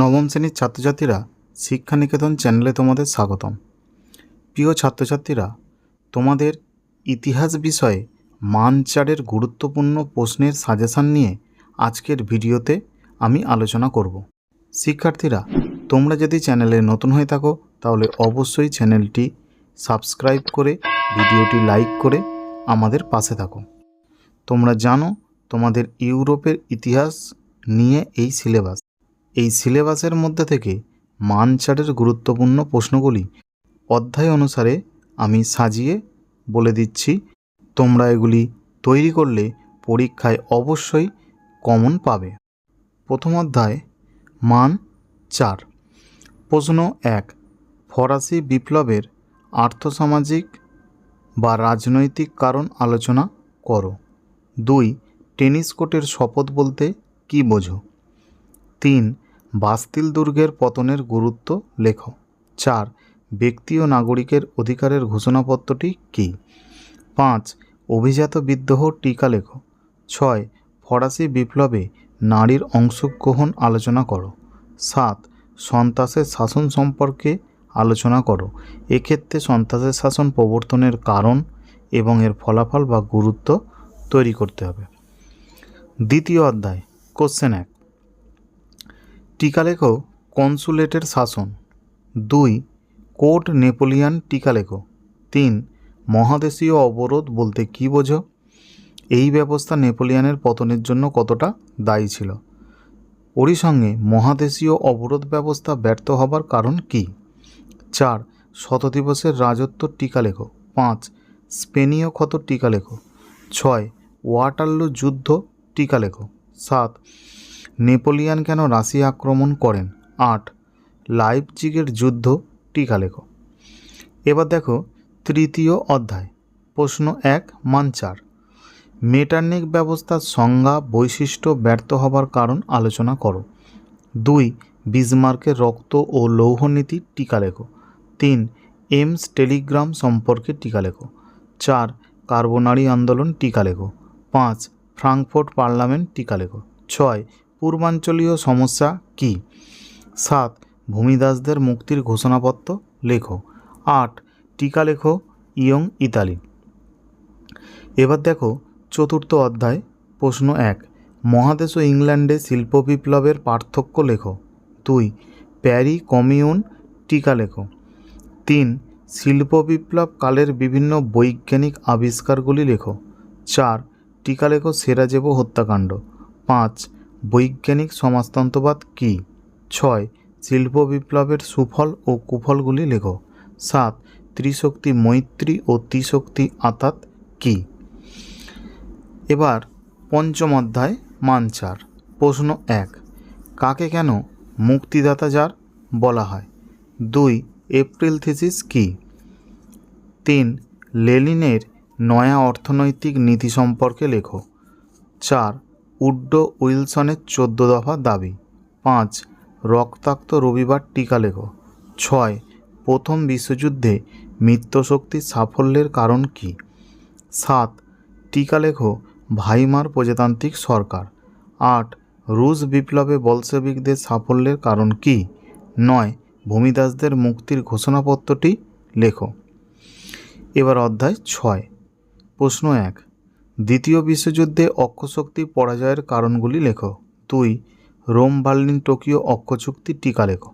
নবম শ্রেণির ছাত্রছাত্রীরা শিক্ষানিকেতন চ্যানেলে তোমাদের স্বাগতম। প্রিয় ছাত্রছাত্রীরা, তোমাদের ইতিহাস বিষয়ে মানচারের গুরুত্বপূর্ণ প্রশ্নের সাজেশান নিয়ে আজকের ভিডিওতে আমি আলোচনা করব। শিক্ষার্থীরা, তোমরা যদি চ্যানেলে নতুন হয়ে থাকো, তাহলে অবশ্যই চ্যানেলটি সাবস্ক্রাইব করে, ভিডিওটি লাইক করে আমাদের পাশে থাকো। তোমরা জানো, তোমাদের ইউরোপের ইতিহাস নিয়ে এই সিলেবাস। এই সিলেবাসের মধ্যে থেকে মানচারের গুরুত্বপূর্ণ প্রশ্নগুলি অধ্যায় অনুসারে আমি সাজিয়ে বলে দিচ্ছি। তোমরা এগুলি তৈরি করলে পরীক্ষায় অবশ্যই কমন পাবে। প্রথম অধ্যায়, মান চার। প্রশ্ন এক, ফরাসি বিপ্লবের আর্থসামাজিক বা রাজনৈতিক কারণ আলোচনা করো। দুই, টেনিস কোর্টের শপথ বলতে কী বোঝো? তিন বাস্তিল দুর্গের পতনের গুরুত্ব লেখ। চার, ব্যক্তি ও নাগরিকের অধিকারের ঘোষণাপত্রটি কী? পাঁচ, অভিজাত বিদ্রোহ টিকা লেখ। ছয়, ফরাসি বিপ্লবে নারীর অংশগ্রহণ আলোচনা করো। সাত, সন্ত্রাসের শাসন সম্পর্কে আলোচনা করো। এক্ষেত্রে সন্ত্রাসের শাসন প্রবর্তনের কারণ এবং এর ফলাফল বা গুরুত্ব তৈরি করতে হবে। দ্বিতীয় অধ্যায়, কোশ্চেন এক। টিকা লেখো কনসুলেটের শাসন। দুই, কোর্ট নেপোলিয়ান টিকা লেখো তিন, মহাদেশীয় অবরোধ বলতে কী বোঝো? এই ব্যবস্থা নেপোলিয়ানের পতনের জন্য কতটা দায়ী ছিল? ওরই সঙ্গে মহাদেশীয় অবরোধ ব্যবস্থা ব্যর্থ হবার কারণ কী? চার, শতদিবসের রাজত্ব টিকা লেখো পাঁচ, স্পেনীয় ক্ষত টিকা লেখো ছয় ওয়াটারলু যুদ্ধ টিকা লেখো সাত নেপোলিয়ান কেন রাশিয়া আক্রমণ করেন? আট, লাইপজিগের যুদ্ধ, টিকা লেখো। এবার দেখো তৃতীয় অধ্যায়। প্রশ্ন এক, মানচার। মেটার্নিক ব্যবস্থার সংজ্ঞা, বৈশিষ্ট্য ব্যর্থ হবার কারণ আলোচনা করো। দুই বিজমার্কের রক্ত ও লৌহনীতি টিকা লেখো। তিন, এমস টেলিগ্রাম সম্পর্কে টিকা লেখো। চার, কার্বনারি আন্দোলন, টিকা লেখো। পাঁচ, ফ্রাঙ্কফোর্ট পার্লামেন্ট, টিকা লেখো। ছয় পূর্বাঞ্চলীয় সমস্যা কী? সাত, ভূমিদাসদের মুক্তির ঘোষণাপত্র লেখো। আট, টিকা লেখো, ইয়ং ইতালি। এবার দেখো চতুর্থ অধ্যায়, প্রশ্ন এক। মহাদেশ ও ইংল্যান্ডে শিল্প বিপ্লবের পার্থক্য লেখো। দুই, প্যারি কমিউন টিকা লেখো। তিন, শিল্প বিপ্লব কালের বিভিন্ন বৈজ্ঞানিক আবিষ্কারগুলি লেখো। চার, টিকা লেখো সেরাজেবো হত্যাকাণ্ড। পাঁচ বৈজ্ঞানিক সমাজতন্ত্রবাদ কী? ছয়, শিল্প বিপ্লবের সুফল ও কুফলগুলি লেখো। সাত, ত্রিশক্তি মৈত্রী ও ত্রিশক্তি আতাত কী? এবার পঞ্চম অধ্যায়, মানচার। প্রশ্ন এক, কাকে কেন মুক্তিদাতা যার বলা হয়? দুই, এপ্রিল থিসিস কি? তিন, লেনিনের নয়া অর্থনৈতিক নীতি সম্পর্কে লেখো। চার উড্ডো উইলসনের চোদ্দ দফা দাবি। পাঁচ, রক্তাক্ত রবিবার টিকা লেখো। ছয়, প্রথম বিশ্বযুদ্ধে মিত্রশক্তির সাফল্যের কারণ কী? সাত, টিকা লেখো ভাইমার প্রজাতান্ত্রিক সরকার। আট, রুশ বিপ্লবে বলসেবিকদের সাফল্যের কারণ কী? নয়, ভূমিদাসদের মুক্তির ঘোষণাপত্রটি লেখো। এবার অধ্যায় ছয়। প্রশ্ন এক দ্বিতীয় বিশ্বযুদ্ধে অক্ষশক্তি পরাজয়ের কারণগুলি লেখো। দুই, রোম, বার্লিন, টোকিও অক্ষ চুক্তি টিকা লেখো।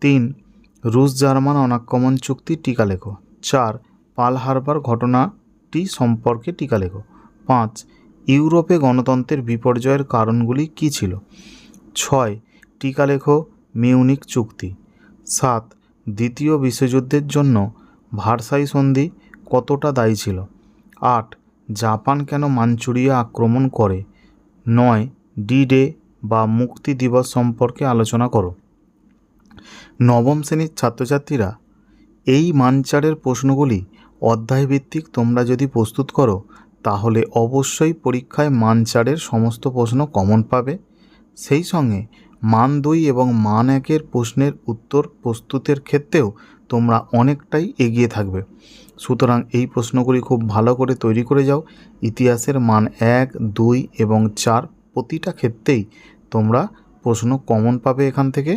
তিন, রুশ, জার্মান অনাক্রমণ চুক্তি টিকা লেখো। চার, পাল হারবার ঘটনাটি সম্পর্কে টিকা লেখো। পাঁচ, ইউরোপে গণতন্ত্রের বিপর্যয়ের কারণগুলি কী ছিল? ছয়, টিকা লেখো মিউনিক চুক্তি। সাত, দ্বিতীয় বিশ্বযুদ্ধের জন্য ভারসাই সন্ধি কতটা দায়ী ছিল? আট জাপান কেন মাঞ্চুরিয়া আক্রমণ করে? নয় ডি ডে বা মুক্তি দিবস সম্পর্কে আলোচনা করো। নবম শ্রেণির ছাত্রছাত্রীরা, এই মানচারের প্রশ্নগুলি অধ্যায়ভিত্তিক তোমরা যদি প্রস্তুত করো, তাহলে অবশ্যই পরীক্ষায় মানচারের সমস্ত প্রশ্ন কমন পাবে। সেই সঙ্গে মান দুই এবং মান একের প্রশ্নের উত্তর প্রস্তুতের ক্ষেত্রেও তোমরা অনেকটাই এগিয়ে থাকবে। সুতরাং এই প্রশ্নগুলি খুব ভালো করে তৈরি করে যাও। ইতিহাসের মান এক, দুই এবং চার প্রতিটা ক্ষেত্রেই তোমরা প্রশ্ন কমন পাবে এখান থেকে।